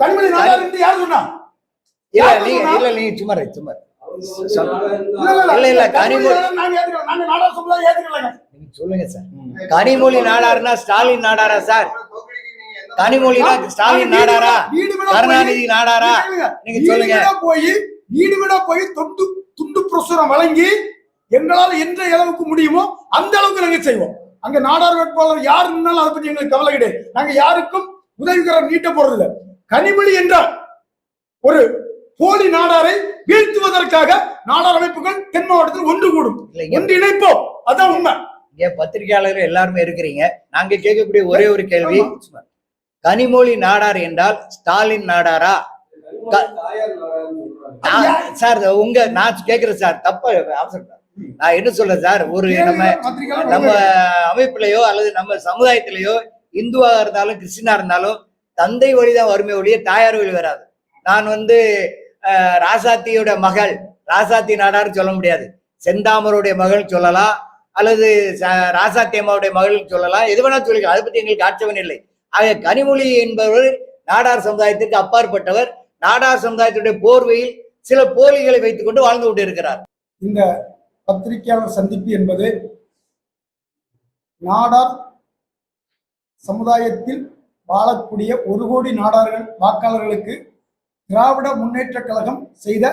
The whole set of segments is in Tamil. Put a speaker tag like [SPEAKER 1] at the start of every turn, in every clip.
[SPEAKER 1] கனிமொழி நாடார் என்று யார் சொன்னா
[SPEAKER 2] இல்ல நீங்க? இல்ல நீங்க சும்மா சும்மா சொல்லுங்க சார். கனிமொழி நாடாருன்னா ஸ்டாலின் நாடாரா சார்? கனிமொழினா ஸ்டாலின் நாடாரா? கருணாநிதி நாடாரா. நீங்க சொல்லுங்க.
[SPEAKER 1] போய் வீடு வீடா போய் தொண்டு துண்டு பிரசுரம் வழங்கி எங்களால் எந்த அளவுக்கு முடியுமோ அந்த அளவுக்கு நாங்க செய்வோம். அங்க நாடார் வேட்பாளர் யார் இருந்தாலும் அதை பத்தி எங்களுக்கு கவலை கிடையாது. நாங்க யாருக்கும் உதவிகரம் நீட்ட போறது இல்ல கனிமொழி என்றால் ஒரு போலி நாடாரை வீழ்த்துவதற்காக நாடார் அமைப்புகள் தென் மாவட்டத்தில் ஒன்று கூடும். ஒன்று இணைப்போம். அதான் உண்மை.
[SPEAKER 2] இங்க பத்திரிகையாளர்கள் எல்லாருமே இருக்கிறீங்க. நாங்க கேட்கக்கூடிய ஒரே ஒரு கேள்வி. கனிமொழி நாடார் என்றால் ஸ்டாலின் நாடாரா? சார் உங்க நான் கேக்குறேன் சார். தப்பா அவசரம் நான் என்ன சொல்றேன் சார்? ஒரு நம்ம நம்ம அமைப்புலயோ அல்லது நம்ம சமுதாயத்திலேயோ இந்துவா இருந்தாலும் கிறிஸ்டினா இருந்தாலும் தந்தை வழிதான் வறுமை ஒழிய தாயார் வழி வராது. நான் வந்து ராசாத்தியோட மகள் ராசாத்தி நாடார் சொல்ல முடியாது. செந்தாமருடைய மகள் சொல்லலாம் அல்லது ச- ராசாத்தி அம்மாவுடைய மகள் சொல்லலாம். எது வேணா சொல்லிக்கலாம். அதை பற்றி எங்களுக்கு ஆட்சேபம் இல்லை. ஆக கனிமொழி என்பவர் நாடார் சமுதாயத்திற்கு அப்பாற்பட்டவர். நாடார் சமுதாயத்துடைய போர்வையில் சில போலிகளை வைத்துக் கொண்டு வாழ்ந்து கொண்டு இருக்கிறார்
[SPEAKER 1] இந்த பத்திரிகையாளர் சந்திப்பு என்பது நாடார் சமுதாயத்தில் வாழக்கூடிய ஒரு கோடி நாடார்கள் வாக்காளர்களுக்கு திராவிட முன்னேற்ற கழகம் செய்த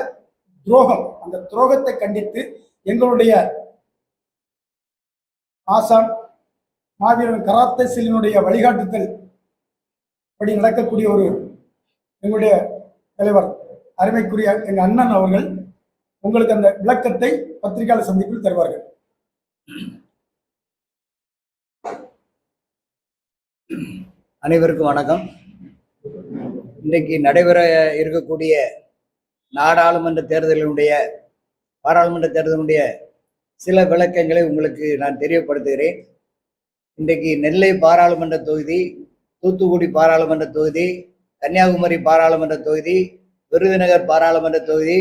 [SPEAKER 1] துரோகம். அந்த துரோகத்தை கண்டித்து எங்களுடைய ஆசான் மாவீரன் கராத்தே செல்லினுடைய வழிகாட்டுதல் படி நடக்கக்கூடிய ஒரு எங்களுடைய தலைவர் அருமைக்குரிய எங்க அண்ணன் அவர்கள் உங்களுக்கு அந்த விளக்கத்தை பத்திரிகையாளர் சந்திப்பில் தருவார்கள்.
[SPEAKER 2] அனைவருக்கும் வணக்கம். இன்றைக்கு நடைபெற இருக்கக்கூடிய நாடாளுமன்ற தேர்தலினுடைய பாராளுமன்ற தேர்தலினுடைய சில விளக்கங்களை உங்களுக்கு நான் தெரியப்படுத்துகிறேன். இன்றைக்கு நெல்லை பாராளுமன்ற தொகுதி தூத்துக்குடி பாராளுமன்ற தொகுதி கன்னியாகுமரி பாராளுமன்ற தொகுதி விருதுநகர் பாராளுமன்ற தொகுதி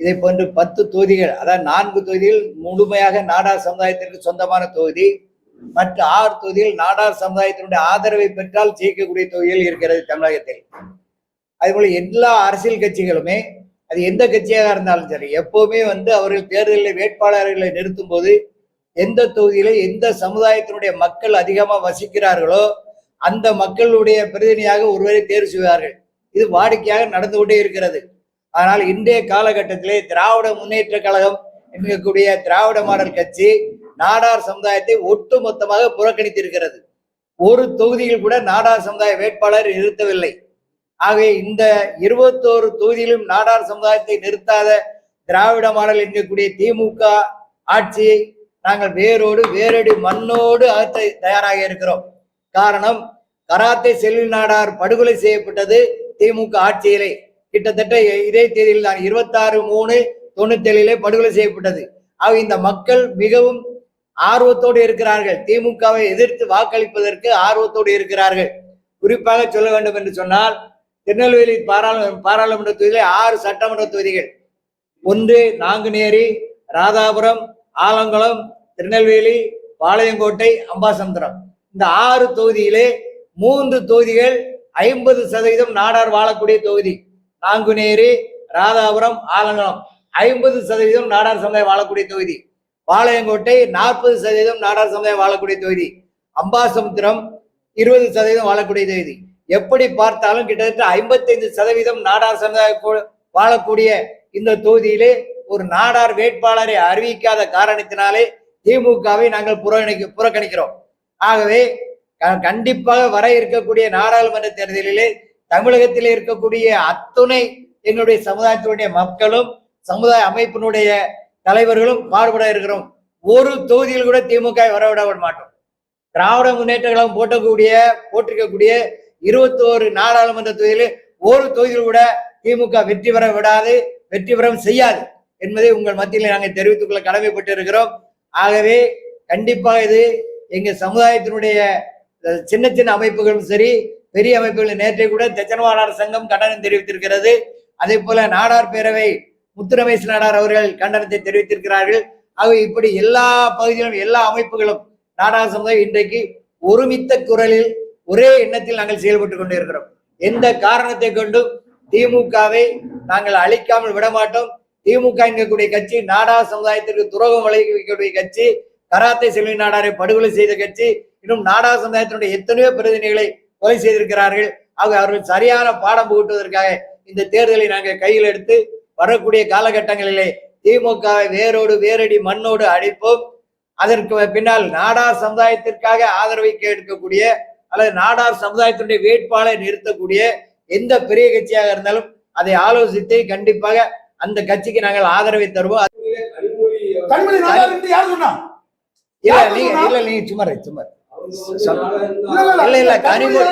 [SPEAKER 2] இதை போன்று பத்து தொகுதிகள் அதாவது நான்கு தொகுதிகள் முழுமையாக நாடா சமுதாயத்திற்கு சொந்தமான தொகுதி மற்ற ஆறு தொகுதியில் நாடார் சமுதாயத்தினுடைய ஆதரவை பெற்றால் ஜெயிக்கக்கூடிய தொகுதிகள் இருக்கிறது தமிழகத்தில். அதுபோல எல்லா அரசியல் கட்சிகளுமே அது எந்த கட்சியாக இருந்தாலும் சரி எப்பவுமே வந்து அவர்கள் தேர்தலில் வேட்பாளர்களை நிறுத்தும் போது எந்த தொகுதியில எந்த சமுதாயத்தினுடைய மக்கள் அதிகமா வசிக்கிறார்களோ அந்த மக்களுடைய பிரதிநிதியாக ஒருவரை தேர்வு செய்வார்கள். இது வாடிக்கையாக நடந்து கொண்டே இருக்கிறது. ஆனால் இன்றைய காலகட்டத்திலே திராவிட முன்னேற்ற கழகம் என்கக்கூடிய திராவிட மாடல் கட்சி நாடார் சமுதாயத்தை ஒட்டு மொத்தமாக புறக்கணித்திருக்கிறது. ஒரு தொகுதியில் கூட நாடார் சமுதாய வேட்பாளர் நிறுத்தவில்லை. ஆகவே இந்த இருபத்தோரு தொகுதியிலும் நாடார் சமுதாயத்தை நிறுத்தாத திராவிட மாடல் என்கக்கூடிய திமுக ஆட்சியை நாங்கள் வேரோடு வேரடி மண்ணோடு அகற்ற தயாராக இருக்கிறோம். காரணம் கராத்தே செல்வி நாடார் படுகொலை செய்யப்பட்டது திமுக ஆட்சியிலே. கிட்டத்தட்ட இதே தேதியில் தான் இருபத்தாறு மூணு தொண்ணூத்தி ஏழிலே படுகொலை செய்யப்பட்டது. ஆக இந்த மக்கள் மிகவும் ஆர்வத்தோடு இருக்கிறார்கள். திமுகவை எதிர்த்து வாக்களிப்பதற்கு ஆர்வத்தோடு இருக்கிறார்கள். குறிப்பாக சொல்ல வேண்டும் என்று சொன்னால் திருநெல்வேலி பாராளுமன்ற பாராளுமன்ற தொகுதியிலே ஆறு சட்டமன்ற தொகுதிகள். ஒன்று நாங்குநேரி ராதாபுரம் ஆலங்குளம் திருநெல்வேலி பாளையங்கோட்டை அம்பாசமுத்திரம். இந்த ஆறு தொகுதியிலே மூன்று தொகுதிகள் ஐம்பது சதவீதம் நாடார் வாழக்கூடிய தொகுதி. நாங்குநேரி ராதாபுரம் ஆலங்குளம் ஐம்பது சதவீதம் நாடார் சமுதாயம் வாழக்கூடிய தொகுதி. பாளையங்கோட்டை நாற்பது சதவீதம் நாடார் சமுதாயம் வாழக்கூடிய தொகுதி. அம்பாசமுத்திரம் இருபது சதவீதம் வாழக்கூடிய தொகுதி. எப்படி பார்த்தாலும் கிட்டத்தட்ட ஐம்பத்தைந்து சதவீதம் நாடார் சமுதாய கூ- வாழக்கூடிய இந்த தொகுதியிலே ஒரு நாடார் வேட்பாளரை அறிவிக்காத காரணத்தினாலே திமுகவை நாங்கள் புறக்கணிக்க புறக்கணிக்கிறோம். ஆகவே க- கண்டிப்பாக வர இருக்கக்கூடிய நாடாளுமன்ற தேர்தலிலே தமிழகத்தில் இருக்கக்கூடிய அத்துணை எங்களுடைய சமுதாயத்தினுடைய மக்களும் சமுதாய அமைப்பினுடைய தலைவர்களும் பாடுபட இருக்கிறோம். ஒரு தொகுதியில் கூட திமுக வரவிட மாட்டோம். திராவிட முன்னேற்ற கழகம் போட்டக்கூடிய போட்டிருக்கக்கூடிய இருபத்தோரு நாடாளுமன்ற தொகுதியில் ஒரு தொகுதியில் கூட திமுக வெற்றி பெற விடாது வெற்றி பெறவும் செய்யாது என்பதை உங்கள் மத்தியில் நாங்கள் தெரிவித்துக் கொள்ள கடமைப்பட்டு இருக்கிறோம் ஆகவே கண்டிப்பாக இது எங்கள் சமுதாயத்தினுடைய சின்ன சின்ன அமைப்புகளும் சரி பெரிய அமைப்புகள் நேற்றை கூட தச்சனவாளர் சங்கம் கண்டனம் தெரிவித்திருக்கிறது. அதே போல நாடார் பேரவை முத்துரமேஷ் நாடார் அவர்கள் கண்டனத்தை தெரிவித்திருக்கிறார்கள். ஆகவே இப்படி எல்லா பகுதியிலும் எல்லா அமைப்புகளும் நாடார் சமுதாயம் இன்றைக்கு ஒருமித்த குரலில் ஒரே எண்ணத்தில் நாங்கள் செயல்பட்டு கொண்டிருக்கிறோம். எந்த காரணத்தை கொண்டும் திமுகவை நாங்கள் அழிக்காமல் விட மாட்டோம் திமுக என்கக்கூடிய கட்சி நாடா சமுதாயத்திற்கு துரோகம் விளைவிக்கக்கூடிய கட்சி கராத்தே செல்வி நாடாரை படுகொலை செய்த கட்சி இன்னும் நாடா சமுதாயத்தினுடைய எத்தனையோ பிரதிநிதிகளை கொலை செய்திருக்கிறார்கள். ஆக அவர்கள் சரியான பாடம் புகட்டுவதற்காக இந்த தேர்தலை நாங்கள் கையில் எடுத்து வரக்கூடிய காலகட்டங்களிலே திமுகவை வேரோடு வேரடி மண்ணோடு அழிப்போம் அதற்கு பின்னால் நாடார் சமுதாயத்திற்காக ஆதரவை கேட்கக்கூடிய அல்லது நாடார் சமுதாயத்தினுடைய வேட்பாளரை நிறுத்தக்கூடிய எந்த பெரிய கட்சியாக இருந்தாலும் அதை ஆலோசித்து கண்டிப்பாக அந்த கட்சிக்கு நாங்கள் ஆதரவை தருவோம். இல்ல நீங்க? இல்ல நீங்க சும்மா சும்மா.
[SPEAKER 1] இல்ல,
[SPEAKER 2] இல்ல,
[SPEAKER 1] கனிமொழி.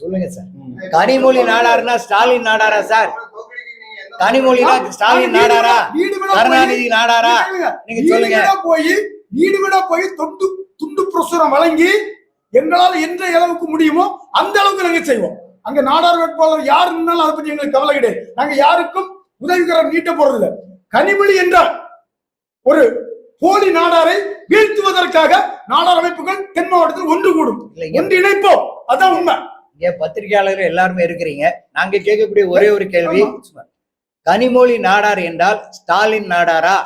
[SPEAKER 2] சொல்லுங்க சார். கனிமொழி நாடாருன்னா ஸ்டாலின் நாடாரா சார்? கனிமொழினா ஸ்டாலின் நாடாரா? கருணாநிதி நாடாரா. நீங்க சொல்லுங்க
[SPEAKER 1] போய் வீடு வீடா போய் தொண்டு துண்டு பிரசுரம் வழங்கி எங்களால எந்த அளவுக்கு முடியுமோ அந்த அளவுக்கு நாங்க செய்வோம். அங்க நாடார் வேட்பாளர் யார் இருந்தாலும் அதை பத்தி எங்களுக்கு கவலை கிடையாது. நாங்க யாருக்கும் உதவிகரம் நீட்ட போறது இல்ல கனிமொழி என்றால் ஒரு போலி நாடாரை வீழ்த்துவதற்காக நாடார் அமைப்புகள் தென் மாவட்டத்தில் ஒன்று கூடும்.
[SPEAKER 2] இல்லைங்க.
[SPEAKER 1] ஒன்று இணைப்போம் அதான் உண்மை.
[SPEAKER 2] இங்க பத்திரிகையாளர்கள் எல்லாருமே இருக்கிறீங்க? நாங்க கேட்கக்கூடிய ஒரே ஒரு கேள்வி. கனிமொழி நாடார் என்றால் ஸ்டாலின் நாடாரா?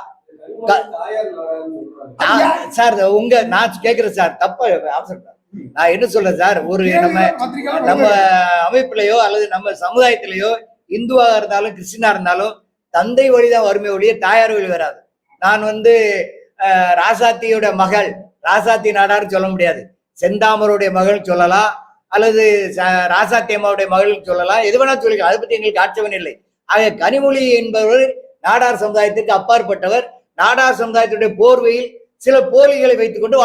[SPEAKER 2] சார் உங்க நான் கேக்குறேன் சார். தப்பா அவசரம் நான் என்ன சொல்றேன் சார்? ஒரு நம்ம
[SPEAKER 1] பத்திரிகையாளர்.
[SPEAKER 2] நம்ம அமைப்புலயோ அல்லது நம்ம சமுதாயத்திலேயோ இந்துவா இருந்தாலும் கிறிஸ்டினா இருந்தாலும் தந்தை வழிதான் வறுமை ஒழிய தாயார் வழி வராது. நான் வந்து ராசாத்தியோட மகள் ராசாத்தி நாடார் சொல்ல முடியாது. செந்தாமருடைய மகள் சொல்லலாம். அல்லது ராசா தேமாவுடைய அம்மாவுடைய சொல்லலாம். எது வேணா சொல்லிக்கலாம். அதை பற்றி எங்களுக்கு ஆட்சேபம் இல்லை. ஆக கனிமொழி என்பவர் நாடார் சமுதாயத்திற்கு அப்பாற்பட்டவர். நாடார் சமுதாயத்துடைய போர்வையில் சில போலிகளை வைத்துக்கொண்டு